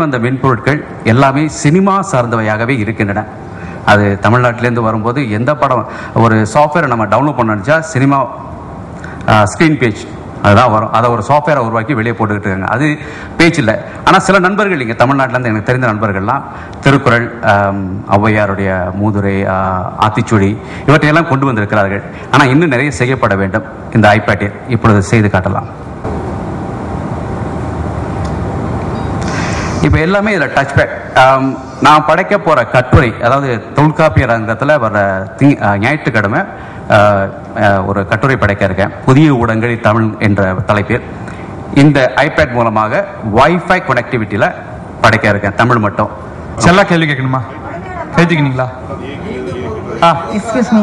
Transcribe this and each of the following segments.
வந்த மென்பொருட்கள் எல்லாமே சினிமா சார்ந்தவையாகவே இருக்கின்றன. அது தமிழ்நாட்டிலேருந்து வரும்போது எந்த படம் ஒரு சாஃப்ட்வேரை நம்ம டவுன்லோட் பண்ண சினிமா ஸ்க்ரீன் பேஜ் அதுதான் வரும். அதை ஒரு சாஃப்ட்வேரை உருவாக்கி வெளியே போட்டுக்கிட்டு இருக்காங்க. அது பேச்சு இல்லை. ஆனால் சில நண்பர்கள் இங்கே தமிழ்நாட்டிலேருந்து எனக்கு தெரிந்த நண்பர்கள்லாம் திருக்குறள் ஔவையாருடைய மூதுரை ஆத்திச்சுடி இவற்றையெல்லாம் கொண்டு வந்திருக்கிறார்கள். ஆனால் இன்னும் நிறைய செய்யப்பட வேண்டும். இந்த ஐபேட்டில் இப்பொழுது செய்து காட்டலாம். இப்போ எல்லாமே இதில் டச் பேக் நான் படைக்க போகிற கட்டுரை அதாவது தொல்காப்பியர் அரங்கத்தில் வர தி ஞாயிற்றுக்கிழமை ஒரு கட்டுரை படைக்க இருக்கேன். புதிய ஊடகங்களில் தமிழ் என்ற தலைப்பில். இந்த ஐபேட் மூலமாக வைஃபை கனெக்டிவிட்டியில் படைக்க இருக்கேன் தமிழ் மட்டும். செல்லா கேள்வி கேட்கணுமா? கைத்திக்கினீங்களா ஆ. எக்ஸ்கியூஸ் மீ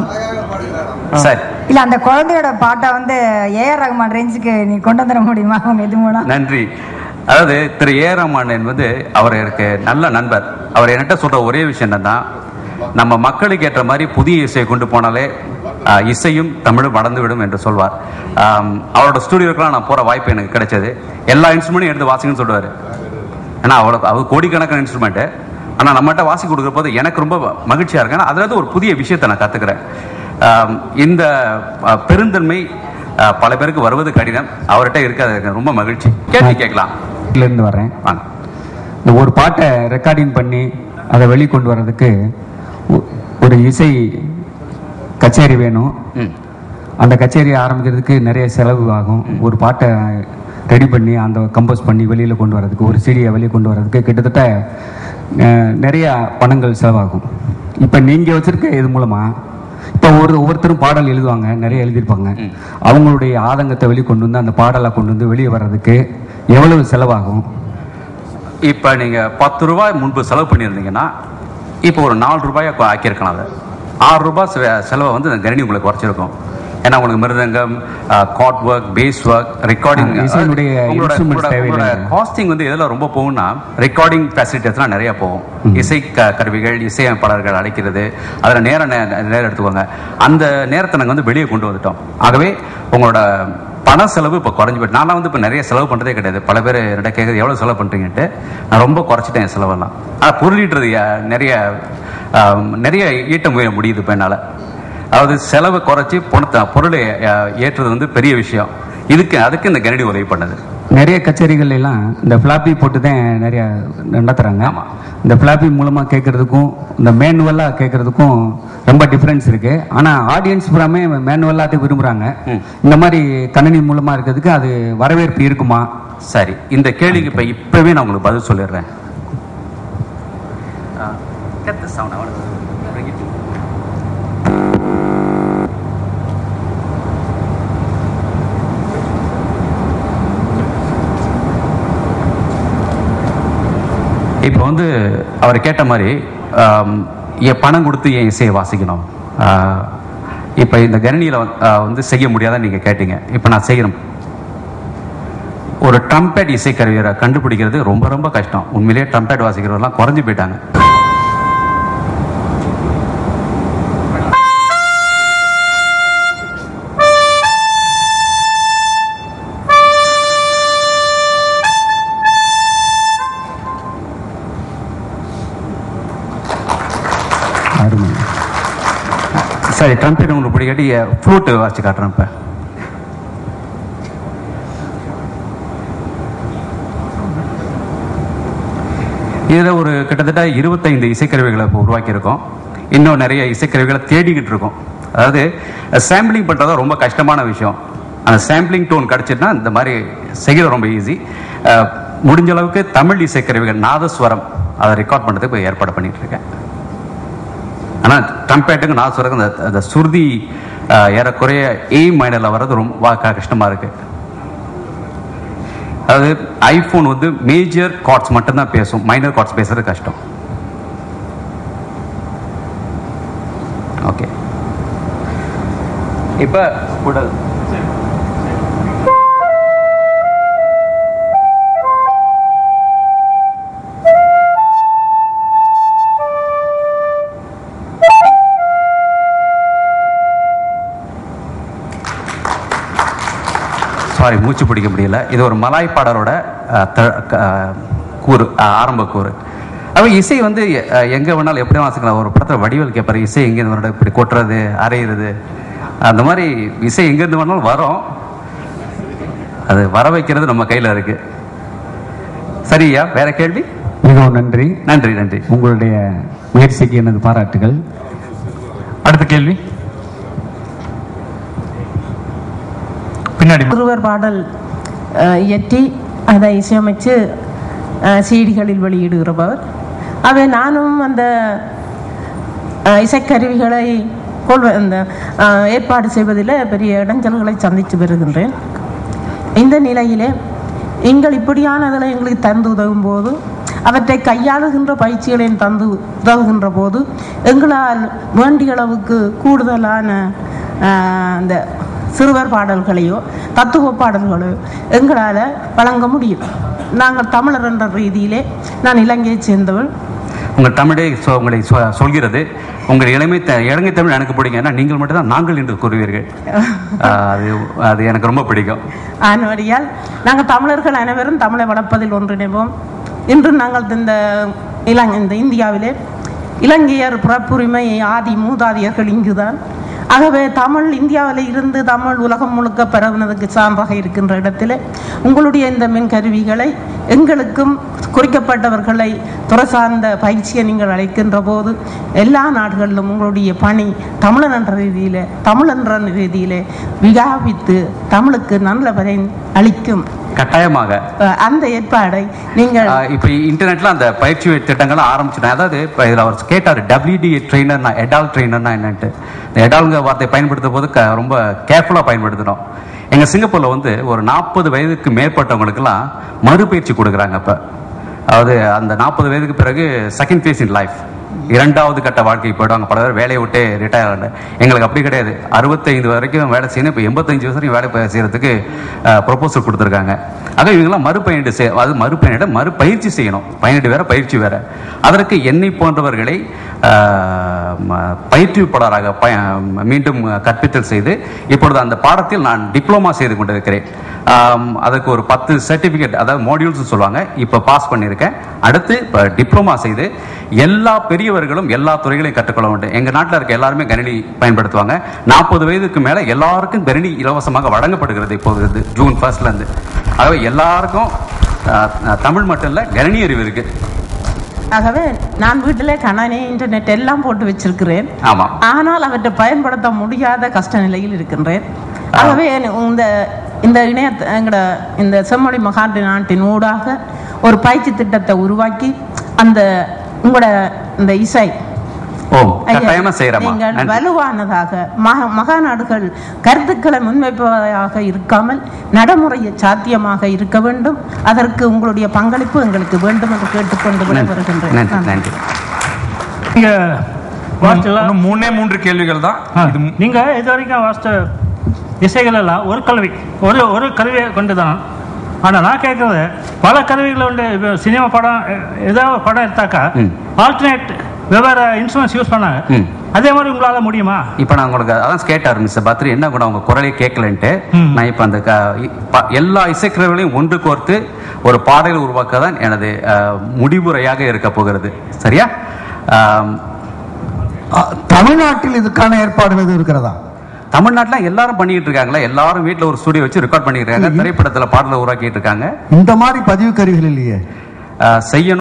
சரி. இல்ல அந்த குழந்தையோட பாட்டை வந்து ஏஆர் ரஹ்மான் ரேஞ்சுக்கு நீ கொண்டு வந்துட முடியுமா? எது மூலம். நன்றி. அதாவது திரு ஏ என்பது வந்து அவர் எனக்கு நல்ல நண்பர். அவர் என்கிட்ட சொல்ற ஒரே விஷயம் என்னன்னா நம்ம மக்களுக்கு ஏற்ற மாதிரி புதிய இசையை கொண்டு போனாலே இசையும் தமிழும் வளர்ந்துவிடும் என்று சொல்வார். அவரோட ஸ்டுடியோக்கெல்லாம் நான் போற வாய்ப்பு எனக்கு கிடைச்சது. எல்லா இன்ஸ்ட்ருமெண்ட்டும் எடுத்து வாசிங்கன்னு சொல்லுவார். ஏன்னா அவ்வளோ அவர் கோடிக்கணக்கான இன்ஸ்ட்ருமெண்ட்டு ஆனால் நம்மகிட்ட வாசி கொடுக்குற போது எனக்கு ரொம்ப மகிழ்ச்சியாக இருக்கு. ஏன்னா அதுலேருந்து ஒரு புதிய விஷயத்தை நான் கற்றுக்கிறேன் இந்த பெருந்தன்மை பல பேருக்கு வருவது கடினம். அவர்கிட்ட இருக்காது. எனக்கு ரொம்ப மகிழ்ச்சி. கேள்வி கேட்கலாம். இருந்து வர்றேன். வாங்க. இந்த ஒரு பாட்டை ரெக்கார்டிங் பண்ணி அதை வெளிக்கொண்டு வர்றதுக்கு ஒரு இசை கச்சேரி வேணும். அந்த கச்சேரி ஆரம்பிக்கிறதுக்கு நிறைய செலவு ஆகும். ஒரு பாட்டை ரெடி பண்ணி அந்த கம்போஸ் பண்ணி வெளியில் கொண்டு வர்றதுக்கு ஒரு சிடியை வெளியே கொண்டு வர்றதுக்கு கிட்டத்தட்ட நிறைய பணங்கள் செலவாகும். இப்போ நீங்கள் வச்சிருக்க இது மூலமாக இப்போ ஒரு ஒவ்வொருத்தரும் பாடல் எழுதுவாங்க நிறைய எழுதியிருப்பாங்க. அவங்களுடைய ஆதங்கத்தை வெளியே கொண்டு வந்து அந்த பாடலை கொண்டு வந்து வெளியே வர்றதுக்கு எவ்வளவு செலவாகும்? இப்போ நீங்கள் பத்து ரூபாய் முன்பு செலவு பண்ணியிருந்தீங்கன்னா இப்போ ஒரு நாலு ரூபாயை ஆக்கியிருக்கலாம் அதை. ஆறு ரூபாய் செலவை வந்து இந்த கணினி உங்களுக்கு குறைச்சிருக்கும். ஏன்னா உங்களுக்கு மிருதங்கம் காட் ஒர்க் பேஸ் ஒர்க் ரெக்கார்டிங் தேவையில்லை. காஸ்டிங் வந்து எதில் ரொம்ப போகும்னா ரெக்கார்டிங் ஃபெசிலிட்டிஸ்லாம் நிறைய போகும். இசை கருவிகள் இசையமைப்பாளர்கள் அழைக்கிறது அதில் நேரம் நேரம் எடுத்துக்கோங்க. அந்த நேரத்தை நாங்கள் வந்து வெளியே கொண்டு வந்துட்டோம். ஆகவே உங்களோட பண செலவு இப்போ குறைஞ்சு போயிட்டு நான்லாம் வந்து இப்போ நிறைய செலவு பண்ணுறதே கிடையாது. பல பேர் என்னிட்ட கேட்குறது எவ்வளோ செலவு பண்ணுறீங்கன்ட்டு நான் ரொம்ப குறைச்சிட்டேன் என் செலவெல்லாம். ஆனால் பொருளீட்டுறது நிறைய நிறைய ஈட்ட முய முடியுது இப்போ என்னால். அதாவது செலவை குறைச்சி பணத்தை பொருளை ஏற்றுறது வந்து பெரிய விஷயம். இதுக்கு அதுக்கு இந்த கனடி உதவி பண்ணுது. நிறைய கச்சேரிகள் எல்லாம் இந்த ஃப்ளாப்பி போட்டு தான் நிறைய நடத்துறாங்க ஆமா. இந்த ஃப்ளாப்பி மூலமா கேட்கறதுக்கும் இந்த மேனுவலா கேட்கறதுக்கும் ரொம்ப டிஃபரன்ஸ் இருக்கு. ஆனா ஆடியன்ஸ் பூராமே மேனுவலாக விரும்புறாங்க. ம். இந்த மாதிரி கணினி மூலமா இருக்கிறதுக்கு அது வரவேற்பு இருக்குமா? சரி இந்த கேள்விக்கு இப்போ இப்போவே நான் உங்களுக்கு பதில் சொல்லிடுறேன். get the வந்து அவர் கேட்ட மாதிரி என் பணம் கொடுத்து என் இசையை வாசிக்கணும். இப்போ இந்த கணினியில் வந்து செய்ய முடியாதான்னு நீங்கள் கேட்டீங்க. இப்போ நான் செய்கிறேன் ஒரு ட்ரம்பெட் இசைக்கருவியரை கண்டுபிடிக்கிறது ரொம்ப ரொம்ப கஷ்டம். உண்மையிலேயே ட்ரம்பெட் வாசிக்கிறவரெல்லாம் குறைஞ்சு போயிட்டாங்க. சாரி ட்ரம்பெட் உங்களுக்கு பிடிக்காட்டி ஃப்ளூட்டு வாசிச்சு காட்டுறேன் இப்போ. இதில் ஒரு கிட்டத்தட்ட இருபத்தைந்து இசைக்கருவிகளை இப்போ உருவாக்கியிருக்கோம். இன்னும் நிறைய இசைக்கருவிகளை தேடிக்கிட்டு இருக்கோம். அதாவது சாம்பிளிங் பண்ணுறது ரொம்ப கஷ்டமான விஷயம். அந்த சாம்பிளிங் டோன் கிடச்சிட்டுனா இந்த மாதிரி செய்கிறது ரொம்ப ஈஸி முடிஞ்ச அளவுக்கு தமிழ் இசைக்கருவிகள் நாதஸ்வரம் அதை ரெக்கார்ட் பண்ணுறதுக்கு இப்போ ஏற்பாடு பண்ணிட்டு இருக்கேன். ஆனால் ட்ரம்பேட்டுக்கு நான் சொல்கிறேன் அந்த அந்த சுருதி ஏறக்குறைய ஏ மைனரில் வர்றது ரொம்ப வா- கஷ்டமாக இருக்கு. அதாவது ஐஃபோன் வந்து மேஜர் கார்ட்ஸ் மட்டும்தான் பேசும். மைனர் கார்ட்ஸ் பேசுறது கஷ்டம். ஓகே இப்போ உடல். சாரி மூச்சு பிடிக்க முடியல. இது ஒரு மலாய் பாடலோட கூறு ஆரம்ப கூறு. அப்ப இசை வந்து எங்க வேணாலும் எப்படி வாசிக்கலாம் ஒரு படத்துல வடிவல் கேட்பாரு இசை எங்கேருந்து வரணும் இப்படி கொட்டுறது அரையிறது. அந்த மாதிரி இசை எங்கேருந்து வேணாலும் வரும். அது வர வைக்கிறது நம்ம கையில இருக்கு. சரியா? வேற கேள்வி? மிகவும் நன்றி. நன்றி நன்றி. உங்களுடைய முயற்சிக்கு எனது பாராட்டுகள். அடுத்த கேள்வி? பின்னாடி ஒருவர் பாடல் இயற்றி அதை இசையமைச்சு சீடிகளில் வெளியிடுகிறவர். அவை நானும் அந்த இசைக்கருவிகளை கொள்வ அந்த ஏற்பாடு செய்வதில் பெரிய இடைஞ்சல்களை சந்தித்து வருகின்றேன். இந்த நிலையிலே எங்கள் இப்படியானதில் எங்களுக்கு தந்து உதவும் போது அவற்றை கையாளுகின்ற பயிற்சிகளையும் தந்து உதவுகின்ற போது எங்களால் வேண்டிய அளவுக்கு கூடுதலான அந்த சிறுவர் பாடல்களையோ தத்துவ பாடல்களையோ எங்களால் வழங்க முடியும். நாங்கள் தமிழர் என்ற ரீதியிலே நான் இலங்கையைச் சேர்ந்தவள். உங்கள் தமிழை உங்களை சொல்கிறது. உங்கள் இளமை த- இலங்கை தமிழ் எனக்கு பிடிக்கும். ஏன்னா நீங்கள் மட்டும்தான் நாங்கள் என்று கூறுவீர்கள். அது அது எனக்கு ரொம்ப பிடிக்கும். ஆனபடியால் நாங்கள் தமிழர்கள் அனைவரும் தமிழை வளர்ப்பதில் ஒன்றிணைவோம். இன்று நாங்கள் இந்த இலங்கை இந்த இந்தியாவிலே இலங்கையர் பிறப்புரிமை ஆதி மூதாதையர்கள் இங்குதான். ஆகவே தமிழ் இந்தியாவில் இருந்து தமிழ் உலகம் முழுக்க பரவுனதுக்கு சான்றாக இருக்கின்ற இடத்தில் உங்களுடைய இந்த மின் கருவிகளை எங்களுக்கும் குறிக்கப்பட்டவர்களை துறை சார்ந்த பயிற்சியை நீங்கள் அழைக்கின்ற போது எல்லா நாடுகளிலும் உங்களுடைய பணி தமிழன் என்ற ரீதியில் தமிழ் என்ற ரீதியில் விகாபித்து தமிழுக்கு நல்ல பயன் அளிக்கும். கட்டாயமாக. அந்த ஏற்பாடை நீங்கள் இப்ப இன்டர்நெட்ல அந்த பயிற்சி திட்டங்கள்லாம் ஆரம்பிச்சிட்டேன். அதாவது இப்ப இதுல அவர் கேட்டார் டபிள்யூடி ட்ரெயினர்னா எடால் ட்ரெயினர்னா என்னன்ட்டு. இந்த எடால்ங்கிற வார்த்தையை பயன்படுத்தும் போது க- ரொம்ப கேர்ஃபுல்லா பயன்படுத்தணும் எங்க சிங்கப்பூர்ல வந்து ஒரு நாற்பது வயதுக்கு மேற்பட்டவங்களுக்கெல்லாம் மறுபயிற்சி கொடுக்குறாங்க இப்ப. அதாவது அந்த நாற்பது வயதுக்கு பிறகு செகண்ட் ஃபேஸ் இன் லைஃப் இரண்டாவது கட்ட வாழ்க்கை போயிடுவாங்க. பல பேர் வேலையை விட்டு ரிட்டையர் ஆகிட்டு எங்களுக்கு அப்படி கிடையாது. அறுபத்தைந்து வரைக்கும் வேலை செய்யணும். இப்போ எண்பத்தஞ்சு வருஷம் வரைக்கும் வேலை ப- செய்யறதுக்கு கொடுத்துருக்காங்க. ஆக இவங்கெல்லாம் மறுபயனீடு செய் அது மறுபயனிட மறுபயிற்சி செய்யணும். பயனீடு வேற பயிற்சி வேற. அதற்கு என்னை போன்றவர்களை ம- பயிற்றுவிப்பாளராக பய மீண்டும் கற்பித்தல் செய்து இப்பொழுது அந்த பாடத்தில் நான் டிப்ளமா செய்து கொண்டிருக்கிறேன். அதுக்கு ஒரு பத்து சர்டிஃபிகேட் அதாவது மாடியூல்ஸ் சொல்லுவாங்க. இப்போ பாஸ் பண்ணியிருக்கேன். அடுத்து இப்போ டிப்ளமா செய்து எல்லா பெரியவர்களும் எல்லா துறைகளையும் கற்றுக்கொள்ள வேண்டும். எங்க நாட்டில் இருக்க எல்லாருமே கணினி பயன்படுத்துவாங்க. நாற்பது வயதுக்கு மேல எல்லாருக்கும் கணினி இலவசமாக வழங்கப்படுகிறது இப்போது ஜூன் ஃபர்ஸ்ட்ல இருந்து. ஆகவே எல்லாருக்கும் தமிழ் மட்டும் இல்ல கணினி அறிவு இருக்கு. ஆகவே நான் வீட்டிலே கணனி இன்டர்நெட் எல்லாம் போட்டு வச்சிருக்கிறேன். ஆமா. ஆனால் அவற்றை பயன்படுத்த முடியாத கஷ்ட நிலையில் இருக்கின்றேன். ஆகவே இந்த இந்த இணைய எங்களோட இந்த செம்மொழி மகாண்டி நாட்டின் ஊடாக ஒரு பயிற்சி திட்டத்தை உருவாக்கி அந்த உங்களோட இந்த இசை. நீங்கள் வலுவானதாக மக மகாநாடுகள் கருத்துக்களை முன்வைப்பதாக இருக்காமல் நடைமுறையை சாத்தியமாக இருக்க வேண்டும். அதற்கு உங்களுடைய பங்களிப்பு எங்களுக்கு வேண்டும் என்று கேட்டுக்கொண்டு வருகின்றேன் மூணே மூன்று கேள்விகள் தான். நீங்க இது வரைக்கும் வாசித்த இசைகள் எல்லாம் ஒரு கல்வி ஒரு ஒரு கருவியை கொண்டு தான் ஆனால் நான் கேட்கறது பல கருவிகளை வந்து இப்போ சினிமா படம் ஏதாவது ஒரு படம் எடுத்தாக்கா ம். ஆல்டர்னேட் வெவ்வேறு இன்ஸ்ட்ருமெண்ட்ஸ் யூஸ் பண்ணாங்க. ம். அதே மாதிரி உங்களால முடியுமா? இப்போ நான் உங்களுக்கு அதான் கேட்டார் மிஸ் பத்ரி. என்ன கூட உங்க குரலே கேட்கலன்ட்டு. நான் இப்போ அந்த எல்லா இசைக்கருவிகளையும் ஒன்று கோர்த்து ஒரு பாடல் உருவாக்க தான் எனது முடிவுரையாக இருக்க போகிறது. சரியா? தமிழ்நாட்டில் இதுக்கான ஏற்பாடுகள் எதுவும் இருக்கிறதா? தமிழ்நாட்டுல எல்லாரும் பண்ணிட்டு இருக்காங்களா எல்லாரும் வீட்ல ஒரு ஸ்டுடியோ வச்சு ரெக்கார்ட் பண்ணிட்டு இருக்காங்க திரைப்படத்துல பாடலை உருவாக்கிட்டு இருக்காங்க. இந்த மாதிரி பதிவு கருவிகள் இல்லையே? செய்யணும்.